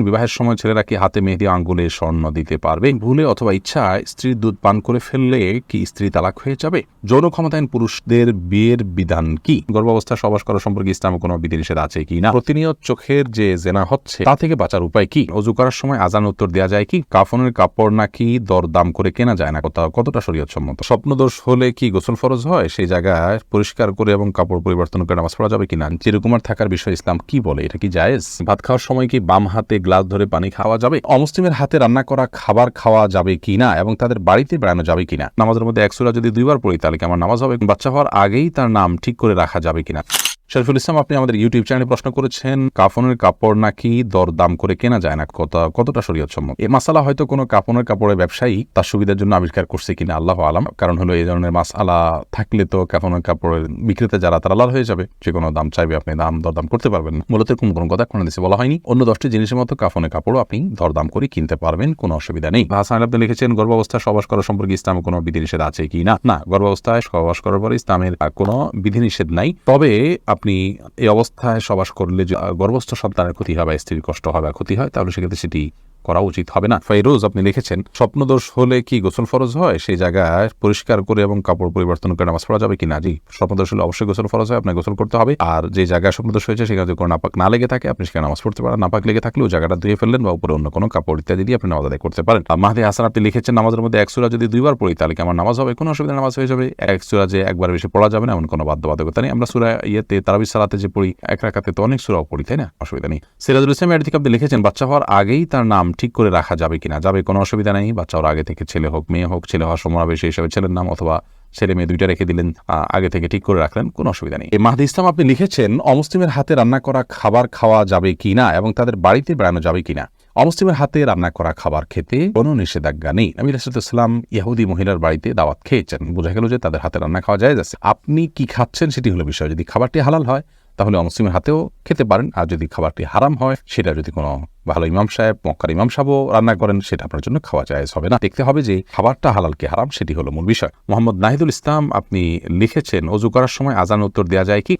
বিবাহের সময় ছেলেরা কি হাতে মেহেদি, আঙ্গুলে স্বর্ণ দিতে পারবে? ভুলে অথবা ইচ্ছায় স্ত্রীর দুধ পান করে ফেললে কি স্ত্রী তালাক হয়ে যাবে? যৌন ক্ষমতায়ন পুরুষদের বিয়ের বিধান কি? গর্ভাবস্থা সবাস করা সম্পর্কে ইসলামে কোনো বিধিনিষেধ আছে কি না? প্রতিনিয়ত চোখের যে জেনা হচ্ছে, তা থেকে বাঁচার উপায় কি? অজু করার সময় আজান উত্তর দেওয়া যায় কি? কাফনের কাপড় নাকি দরদাম করে কেনা যায় না কোথাও? কতটা শরীয়ত সম্মত স্বপ্নদোষ হলে কি গোসল ফরজ হয়? সেই জায়গায় পরিষ্কার করে এবং কাপড় পরিবর্তন করে নামাজ পড়া যাবে কিনা? চিরকুমার থাকার বিষয়ে ইসলাম কি বলে? এটা কি জায়েজ? ভাত খাওয়ার সময় কি বাম হাতে গ্লাস ধরে পানি খাওয়া যাবে? অমুসলিমের হাতে রান্না করা খাবার খাওয়া যাবে কি না এবং তাদের বাড়িতে বেড়ানো যাবে কিনা? নামাজের মধ্যে একসুরা যদি দুইবার পড়ি, তাহলে কি আমার নামাজ হবে? বাচ্চা হওয়ার আগেই তার নাম ঠিক করে রাখা যাবে কিনা? শরীফুল ইসলাম, আপনি আমাদের ইউটিউব চ্যানেলে প্রশ্ন করেছেন, কাফনের কাপড় নাকি দরদাম করে কেনা যায় না? কত, কতটা সম্মত এই মাসালা হয়তো কোনো কাপনের কাপড়ের ব্যবসায়ী তার সুবিধার জন্য আবিষ্কার করছে কিনা, আল্লাহ আলাম। কারণ হলো এই ধরনের মাসালা থাকলে তো কাফনের কাপড়ের বিক্রেতা যারা, তারা লাল হয়ে যাবে। যে কোনো দাম চাইবে, আপনি দাম দরদাম করতে পারবেন না। মূলত কোন কোনো কথা কোনো দেশে বলা হয়নি। অন্য দশটি জিনিসের মতো কাফনের কাপড়ও আপনি দরদাম করে কিনতে পারবেন, কোনো অসুবিধা নেই। হাসান আপনি লিখেছেন, গর্ভাবস্থায় সবাস করা সম্পর্কে ইসলামে কোনো বিধিনিষেধ আছে কি না না গর্ভাবস্থায় সবাস করার পরে ইসলামের কোনো বিধিনিষেধ নাই। তবে আপনি এই অবস্থায় সবাস করলে যে, গর্ভস্থ সন্তানের ক্ষতি হয় বা স্ত্রীর কষ্ট হয় বা ক্ষতি হয় তাহলে সেক্ষেত্রে সেটি করা উচিত হবে না। ফাইরোজ আপনি লিখেছেন, স্বপ্নদোষ হলে কি গোসল ফরজ হয়? সেই জায়গায় পরিষ্কার করে এবং কাপড় পরিবর্তন করে নামাজ পড়া যাবে কিনা? জি, স্বপ্নদোষ হলে অবশ্যই গোসল ফরজ হয়, আপনাকে গোসল করতে হবে। আর যে জায়গায় স্বপ্নদোষ হয়েছে, সেখানে যদি কোনো নাপাক না লেগে থাকে, আপনি সেখানে নামাজ পড়তে পারেন। নাপাক লেগে থাকলেও জায়গাটা ধুয়ে ফেললেন বা উপরে অন্য কোনো কাপড় ইত্যাদি দিয়ে আপনি নামাজ আদায় করতে পারেন। মাহাদি হাসান, আপনি লিখেছেন, নামাজের মধ্যে এক সুরা যদি দুইবার পড়ি, তাহলে কি আমার নামাজ হবে? কোনো অসুবিধা, নামাজ হয়ে যাবে। এক সুরা যে একবার বেশি পড়া যাবে না, এমন কোনো বাধ্যবাধকতা নেই। আমরা সুরা ইয়েতে, তারাবি সালাতে যে পড়ি, এক রাখাতে তো অনেক সুরাও পড়ি, তাই না? অসুবিধা নেই। সিরাজুল ইসলাম এর আপনি লিখেছেন, বাচ্চা হওয়ার আগেই তার নাম ঠিক করে রাখা যাবে কিনা? যাবে, কোনো অসুবিধা নেই। বাচ্চা হওয়ার আগে থেকে ছেলে হোক, মেয়ে হোক, ছেলে হওয়ার সময় হবে হিসাবে ছেলের নাম অথবা ছেলে মেয়ে দুইটা রেখে দিলেন আগে থেকে ঠিক করে রাখলেন, কোনো অসুবিধা নেই। মাহদি ইসলাম, আপনি লিখেছেন, অমুসলিমের হাতে রান্না করা খাবার খাওয়া যাবে কিনা এবং তাদের বাড়িতে বেড়ানো যাবে কিনা? অমুসলিমের হাতে রান্না করা খাবার খেতে কোনো নিষেধাজ্ঞা নেই। আমি রাসুলাম ইহুদি মহিলার বাড়িতে দাওয়াত খেয়েছেন। বোঝা গেল যে তাদের হাতে রান্না খাওয়া যায় যাচ্ছে আপনি কি খাচ্ছেন সেটি হলো বিষয়। যদি খাবারটি হালাল হয়, তাহলে অমুসলিমের হাতেও খেতে পারেন। আর যদি খাবারটি হারাম হয়, সেটা যদি কোনো ভালো ইমাম সাহেব, মক্কার ইমাম সাহেবও রান্না করেন, সেটা আপনার জন্য খাওয়া যায় হবে না। দেখতে হবে যে খাবারটা হালাল কি হারাম, সেটি হলো মূল বিষয়। মোহাম্মদ নাহিদুল ইসলাম, আপনি লিখেছেন, অজু করার সময় আজান উত্তর দেওয়া যায় কি?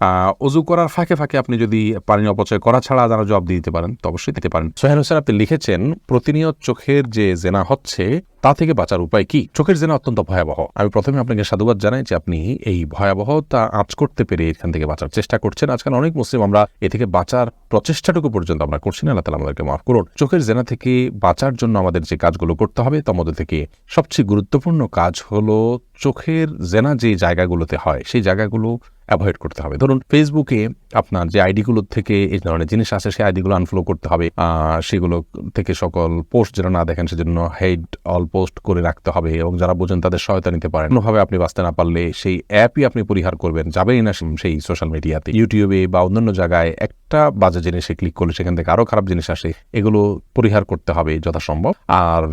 অজু করার ফাঁকে ফাঁকে আপনি যদি পানি অপচয় করা ছাড়া আজানের জবাব দিতে পারেন, তো অবশ্যই দিতে পারেন। সোহেল হোসেন, আপনি লিখেছেন, প্রতিনিয়ত চোখের যে জেনা হচ্ছে, তা থেকে বাঁচার উপায় কি? চোখের জেনা অত্যন্ত ভয়াবহ। আমি প্রথমে আপনাকে সাধুবাদ জানাই যে আপনি এই ভয়াবহতা আঁচ করতে পেরে এখান থেকে বাঁচার চেষ্টা করছেন। আজকাল অনেক মুসলিম আমরা এ থেকে বাঁচার প্রচেষ্টাটুকু পর্যন্ত আমরা করছি না। আল্লাহ তালা আমাদেরকে মাফ করুন, চোখের জেনা থেকে বাঁচার জন্য আমাদের যে কাজগুলো করতে হবে, তার মধ্যে থেকে সবচেয়ে গুরুত্বপূর্ণ কাজ হলো চোখের জেনা যে জায়গাগুলোতে হয়, সেই জায়গাগুলো অ্যাভয়েড করতে হবে। ধরুন ফেসবুকে আপনার যে আইডিগুলো থেকে এই ধরনের জিনিস আসে, সেই আইডিগুলো আনফলো করতে হবে। সেগুলো থেকে সকল পোস্ট যেন না দেখেন, সেজন্য হেড অল পোস্ট করে রাখতে হবে এবং যারা বোঝেন তাদের সহায়তা নিতে পারেন। কোনোভাবে আপনি বাঁচতে না পারলে সেই অ্যাপই আপনি পরিহার করবেন। যাবেই না সেই সোশ্যাল মিডিয়াতে ইউটিউবে বা অন্যান্য জায়গায় একটা বাজে জিনিসে ক্লিক করলে সেখান থেকে আরও খারাপ জিনিস আসে। এগুলো পরিহার করতে হবে যথাসম্ভব। আর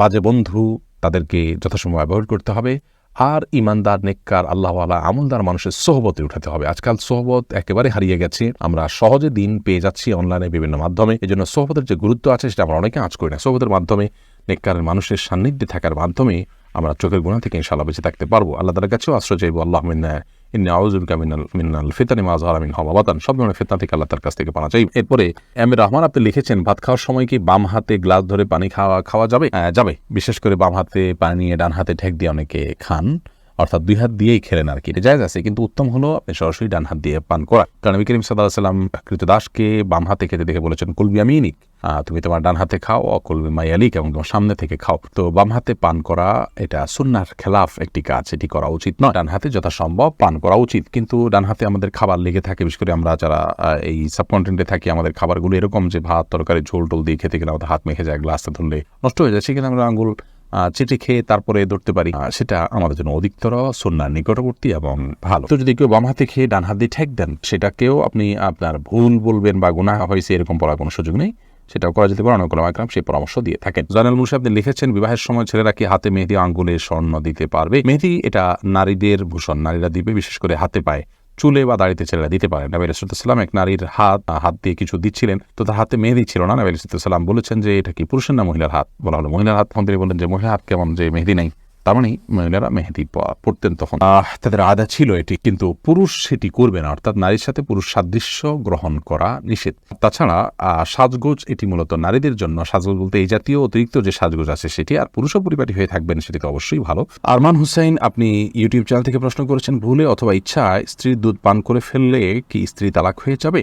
বাজে বন্ধু তাদেরকে যথাসময় অ্যাভয়েড করতে হবে। আর ইমানদার, নেককার, আল্লাহওয়ালা, আমলদার মানুষের সোহবতে উঠাতে হবে। আজকাল সোহবত একেবারে হারিয়ে গেছে। আমরা সহজে দিন পেয়ে যাচ্ছি অনলাইনে বিভিন্ন মাধ্যমে। এই জন্য সোহবতের যে গুরুত্ব আছে সেটা আমরা অনেকে আঁচ করি না। সোহবতের মাধ্যমে নেককারের মানুষের সান্নিধ্যে থাকার মাধ্যমে আমরা চোখের গুণা থেকে ইনশাল্লাহ বেঁচে থাকতে পারব। আল্লাহ তালার কাছেও আশ্রয় চাইব। আল্লাহ ইন্নি আউজুবিকা মিনাল মিনাল ফিতানি মাযহারা মিন হাওয়াবাতান সব ধরনের ফিতনা থেকে আল্লাহ তার কাছ থেকে পানা চাই। এরপরে এম রহমান আপনি লিখেছেন, ভাত খাওয়ার সময় কি বাম হাতে গ্লাস ধরে পানি খাওয়া খাওয়া যাবে? যাবে। বিশেষ করে বাম হাতে পানি নিয়ে ডান হাতে ঠেক দিয়ে অনেকে খান। অর্থাৎ দুই হাত দিয়েই খেলেন আর কি। জায়গা আছে কিন্তু উত্তম হলো আপনি সরাসরি ডান হাত দিয়ে পান করা। কারণ নবী করিম সাল্লাহ সাল্লাম কৃতদাসকে বাম হাতে খেতে দেখে বলেছেন কুলবি আমিনিক। আহ, তুমি তোমার ডান হাতে খাও অকুলবি মাইয়ালিক এবং তোমার সামনে থেকে খাও। তো বাম হাতে পান করা এটা সুন্নার খেলাফ একটি কাজ এটি করা উচিত নয়। ডান হাতে যথাসম্ভব পান করা উচিত কিন্তু ডান হাতে আমাদের খাবার লেগে থাকে বিশেষ করে আমরা যারা এই সাবকন্টেন্টে থাকি আমাদের খাবারগুলো এরকম যে ভাত তরকারি ঝোল টোল দিয়ে খেতে গেলে আমাদের হাত মেখে যায় গ্লাসটা ধরলে নষ্ট হয়ে যায় সেখানে আমরা আঙ্গুল আহ, চেটে খেয়ে তারপরে ধরতে পারি। সেটা আমাদের জন্য অধিকতর সন্ন্যার নিকটবর্তী এবং ভালো। তো যদি কেউ বাম হাতে খেয়ে ডান হাত দিয়ে ঠেক দেন, সেটাকেও আপনি আপনার ভুল বলবেন বা গুনাহ হয়েছে, এরকম বলার কোনো সুযোগ নেই। সেটাও করা যেতে পারে। অনেক আকরাম সেই পরামর্শ দিয়ে থাকেন। জানাল মুন্সি আপনি লিখেছেন, বিবাহের সময় ছেলেরা কি হাতে মেহেদি আঙ্গুলে স্বর্ণ দিতে পারবে? মেহেদি এটা নারীদের ভূষণ, নারীরা দিবে, বিশেষ করে হাতে পায়। চুলে বা দাড়িতে ছেলেরা দিতে পারেন নাবি রসুলাম এক নারীর হাত হাত দিয়ে কিছু দিচ্ছিলেন। তো তার হাতে মেহেদি ছিল না। নাবি রসুলাম বলেছেন যে, এটা কি পুরুষের না মহিলার হাত? বলা হলো। মহিলার হাত? মন্ত্রী বললেন যে, মহিলার হাত কেমন যে মেহেদি নাই? তার মানে মহিলারা মেহেদি পড়তেন তখন তাদের আদা ছিল এটি, কিন্তু পুরুষ সেটি করবে না, অর্থাৎ নারীর সাথে পুরুষ সাদৃশ্য গ্রহণ করা নিষেধ। তাছাড়া সাজগোজ এটি মূলত নারীদের জন্য, সাজগোজ বলতে এই জাতীয় অতিরিক্ত যে সাজগোজ আছে সেটি আর পুরুষও পরিপাটি হয়ে থাকবেন সেটি তো অবশ্যই ভালো। আরমান হুসাইন, আপনি ইউটিউব চ্যানেল থেকে প্রশ্ন করেছেন, ভুলে অথবা ইচ্ছায় স্ত্রীর দুধ পান করে ফেললে কি স্ত্রী তালাক হয়ে যাবে?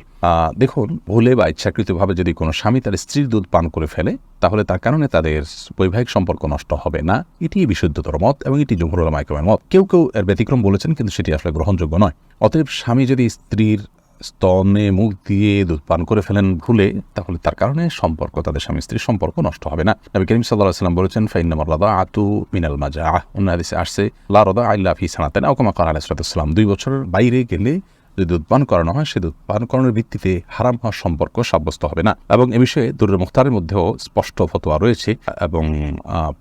দেখুন, ভুলে বা ইচ্ছাকৃতভাবে যদি কোনো স্বামী তার স্ত্রীর দুধ পান করে ফেলে, তাহলে তার কারণে তাদের বৈবাহিক সম্পর্ক নষ্ট হবে না এটি বিশুদ্ধতর মত এবং এটি জমহুরুল মাইক্রমের মত। কেউ কেউ এর ব্যতিক্রম বলেছেন, কিন্তু সেটি আসলে গ্রহণযোগ্য নয়। অতএব স্বামী যদি স্ত্রীর স্তনে মুখ দিয়ে দুধ পান করে ফেলেন ভুলে, তাহলে তার কারণে সম্পর্ক, তাদের স্বামী স্ত্রীর সম্পর্ক নষ্ট হবে না। নবী করিম সাল্লাহ সাল্লাম বলেছেন ফাইনামার লাদা আতু মিনাল মাজা অন্য হাদিসে আসছে, লা রদা আল্লাহ ফি সানাতেন আকমা কাল আলাইসালাম দুই বছরের বাইরে গেলে যদি দুধ পান করানো হয় সে দুধ পান করানোর ভিত্তিতে হারাম হওয়ার সম্পর্ক সাব্যস্ত হবে না। এবং এ বিষয়ে দুরের মুখতারের মধ্যেও স্পষ্ট ফতোয়া রয়েছে এবং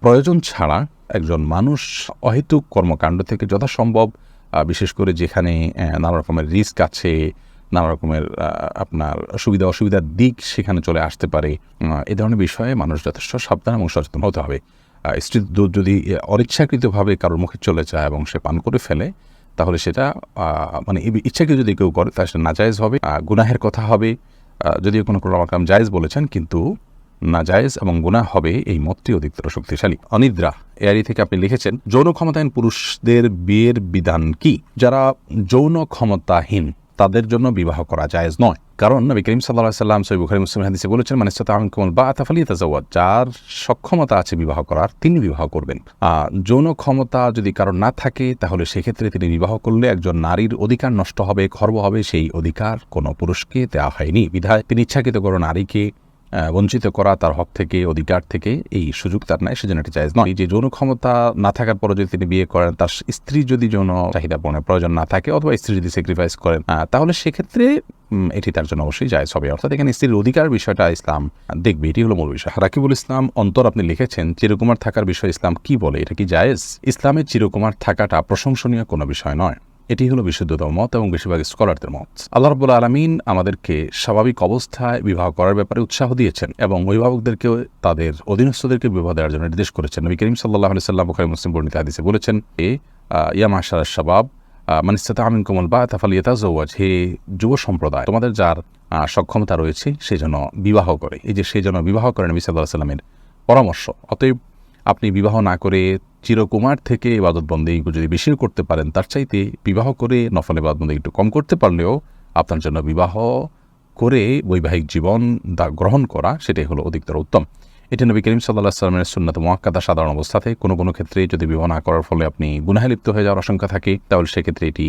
প্রয়োজন ছাড়া একজন মানুষ অহেতুক কর্মকাণ্ড থেকে যথাসম্ভব বিশেষ করে যেখানে নানা রকমের রিস্ক আছে, নানা রকমের আপনার সুবিধা অসুবিধার দিক সেখানে চলে আসতে পারে এ ধরনের বিষয়ে মানুষ যথেষ্ট সাবধান এবং সচেতন হতে হবে। স্ত্রীর দুধ যদি অনিচ্ছাকৃতভাবে কারোর মুখে চলে যায় এবং সে পান করে ফেলে তাহলে সেটা মানে ইচ্ছাকে যদি কেউ করে, তাহলে সেটা নাজায়জ হবে। গুনাহের কথা হবে। যদিও কোনো কোনো রকম জায়েজ বলেছেন, কিন্তু নাজায়েজ এবং গুনাহ হবে এই মতটি অধিকতর শক্তিশালী। অনিদ্রা এআরি থেকে আপনি লিখেছেন, যৌন ক্ষমতাহীন পুরুষদের বিয়ের বিধান কি? যারা যৌন ক্ষমতাহীন তাদের জন্য বিবাহ করা জায়েজ নয়। কারণ নবী করিম সাল্লাহ সাল্লাম সৈ বুখারি মুসলিম হাদিসে বলেছেন মানে সাথে আমি কমল বা আতাফালি তাজাওয়াত যার সক্ষমতা আছে বিবাহ করার, তিনি বিবাহ করবেন। যৌন ক্ষমতা যদি কারণ না থাকে, তাহলে সেক্ষেত্রে তিনি বিবাহ করলে একজন নারীর অধিকার নষ্ট হবে, খর্ব হবে, সেই অধিকার কোনো পুরুষকে দেওয়া হয়নি। বিধায় তিনি ইচ্ছাকৃত কোনো নারীকে বঞ্চিত করা তার হক থেকে, অধিকার থেকে এই সুযোগ তার নাই, সেজন্য এটি জায়েজ নয়। যে যৌন ক্ষমতা না থাকার পরে যদি তিনি বিয়ে করেন, তার স্ত্রী যদি যৌন চাহিদা পূরণের প্রয়োজন না থাকে অথবা স্ত্রী যদি স্যাক্রিফাইস করেন তাহলে সেক্ষেত্রে এটি তার জন্য অবশ্যই জায়েজ হবে। অর্থাৎ এখানে স্ত্রীর অধিকার বিষয়টা ইসলাম দেখবে, এটি হলো মূল বিষয়। রাকিবুল ইসলাম অন্তর আপনি লিখেছেন, চিরকুমার থাকার বিষয় ইসলাম কি বলে? এটা কি জায়েজ? ইসলামের চিরকুমার থাকাটা প্রশংসনীয় কোনো বিষয় নয়। এটি হলো বিশুদ্ধতম মত এবং বেশিরভাগ স্কলারদের মত। আল্লাহ রব্বুল আলমিন আমাদেরকে স্বাভাবিক অবস্থায় বিবাহ করার ব্যাপারে উৎসাহ দিয়েছেন এবং অভিভাবকদেরকে তাদের অধীনস্থদেরকে বিবাহ দেওয়ার জন্য নির্দেশ করেছেন। নবী করিম সাল্লাহ আলি সাল্লাম বুখারী মুসলিম বর্ণিত হাদিসে বলেছেন, এ ইয়া মাশার শাবাব মানিস্তাতা আমিন কোমল বা তাফালিয়াতা জৌয়াজ হে যুব সম্প্রদায়, তোমাদের যার সক্ষমতা রয়েছে সেই জন্য বিবাহ করে। এই যে সেই জন্য বিবাহ করে নবী সাল্লাহ সাল্লামের পরামর্শ, অতএব আপনি বিবাহ না করে চিরকুমার থেকে ইবাদত বন্দী যদি বেশি করতে পারেন, তার চাইতে বিবাহ করে নফল ইবাদত বন্দী একটু কম করতে পারলেও আপনার জন্য বিবাহ করে বৈবাহিক জীবন দা গ্রহণ করা, সেটাই হলো অধিকতর উত্তম। এটি নবী করিম সাল্লাহ সাল্লামের সুন্নত মোয়াক্কাদা সাধারণ অবস্থাতে কোনো কোনো ক্ষেত্রে যদি বিবাহ না করার ফলে আপনি গুনাহে লিপ্ত হয়ে যাওয়ার আশঙ্কা থাকে, তাহলে সেক্ষেত্রে এটি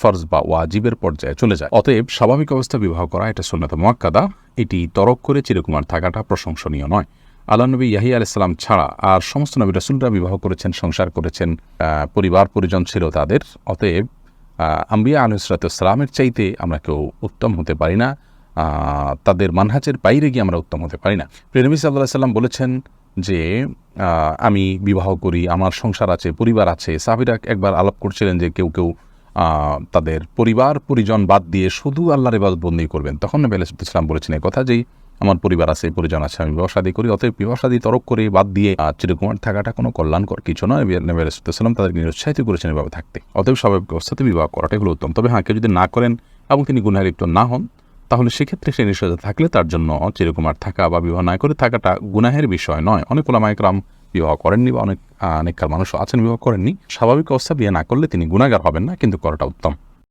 ফরজ বা ওয়াজিবের পর্যায়ে চলে যায়। অতএব স্বাভাবিক অবস্থা বিবাহ করা, এটা সুন্নত মোয়াক্কাদা এটি তরক করে চিরকুমার থাকাটা প্রশংসনীয় নয়। আল্লাহ নবী ইয়াহিয়া আলাইসাল্লাম ছাড়া আর সমস্ত নবী রাসুলরা বিবাহ করেছেন, সংসার করেছেন পরিবার পরিজন ছিল তাদের। অতএব আম্বিয়া আলুসরাতামের চাইতে আমরা কেউ উত্তম হতে পারি না। তাদের মানহাজের বাইরে গিয়ে আমরা উত্তম হতে পারি না। প্রেনবী সাল্লাহ সাল্লাম বলেছেন যে আমি বিবাহ করি, আমার সংসার আছে, পরিবার আছে। সাহাবিরা একবার আলাপ করছিলেন যে কেউ কেউ তাদের পরিবার পরিজন বাদ দিয়ে শুধু আল্লাহর ইবাদত বন্দী করবেন। তখন নবী আলাইসালাম বলেছেন এই কথা যেই আমার পরিবার আছে পরিজন আছে আমি বিবাহ করি অতএব বিবাহ শাদী তরক করে বাদ দিয়ে আহ, চিরকুমার থাকাটা কোনো কল্যাণকর কিছু নয়। নবী আলাইসালাম তাদেরকে নিরুৎসাহিত করেছেন এভাবে থাকতে। অতএব স্বাভাবিক অবস্থাতে বিবাহ করাটাই হলো উত্তম। তবে হ্যাঁ কেউ যদি না করেন এবং তিনি লিপ্ত না হন তাহলে সেক্ষেত্রে সে নিষেধ থাকলে তার জন্য চিরকুমার থাকা বা বিবাহ না করে থাকাটা গুনাহের বিষয় নয়। অনেক ওলামাইকরাম বিবাহ করেননি বা অনেক অনেককার মানুষও আছেন বিবাহ করেননি। স্বাভাবিক অবস্থা বিয়ে না করলে তিনি গুণাগার হবেন না কিন্তু করাটা উত্তম।